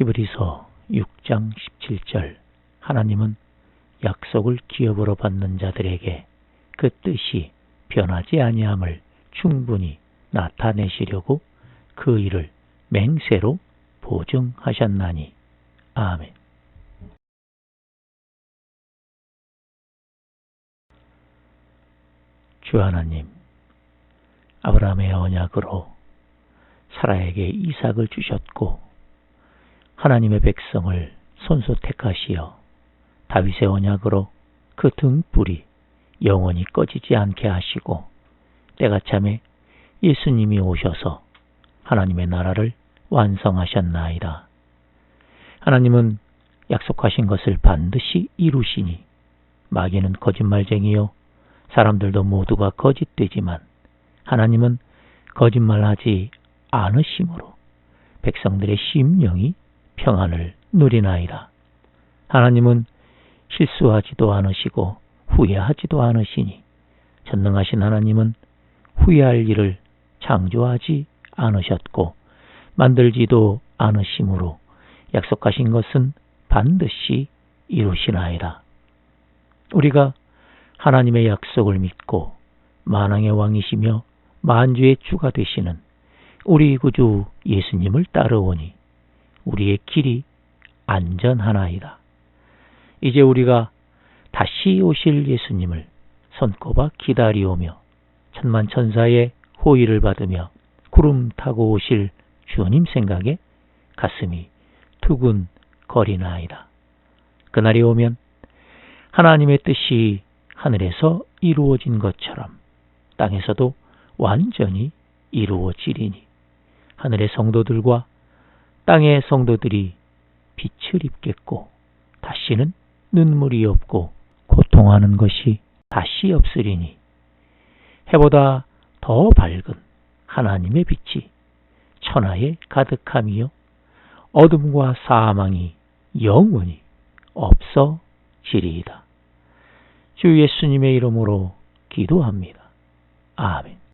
히브리서 6장 17절 하나님은 약속을 기업으로 받는 자들에게 그 뜻이 변하지 아니함을 충분히 나타내시려고 그 일을 맹세로 보증하셨나니. 아멘. 주 하나님, 아브라함의 언약으로 사라에게 이삭을 주셨고 하나님의 백성을 손수 택하시어 다윗의 언약으로 그 등불이 영원히 꺼지지 않게 하시고 때가 참에 예수님이 오셔서 하나님의 나라를 완성하셨나이다. 하나님은 약속하신 것을 반드시 이루시니 마귀는 거짓말쟁이요 사람들도 모두가 거짓되지만 하나님은 거짓말하지 않으심으로 백성들의 심령이 평안을 누리나이다. 하나님은 실수하지도 않으시고 후회하지도 않으시니 전능하신 하나님은 후회할 일을 창조하지 않으셨고 만들지도 않으심으로 약속하신 것은 반드시 이루시나이다. 우리가 하나님의 약속을 믿고 만왕의 왕이시며 만주의 주가 되시는 우리 구주 예수님을 따르오니 우리의 길이 안전하나이다. 이제 우리가 다시 오실 예수님을 손꼽아 기다리오며 천만 천사의 호의를 받으며 구름 타고 오실 주님 생각에 가슴이 두근 거리나이다. 그날이 오면 하나님의 뜻이 하늘에서 이루어진 것처럼 땅에서도 완전히 이루어지리니 하늘의 성도들과 땅의 성도들이 빛을 입겠고 다시는 눈물이 없고 고통하는 것이 다시 없으리니 해보다 더 밝은 하나님의 빛이 천하에 가득함이요 어둠과 사망이 영원히 없어지리이다. 주 예수님의 이름으로 기도합니다. 아멘.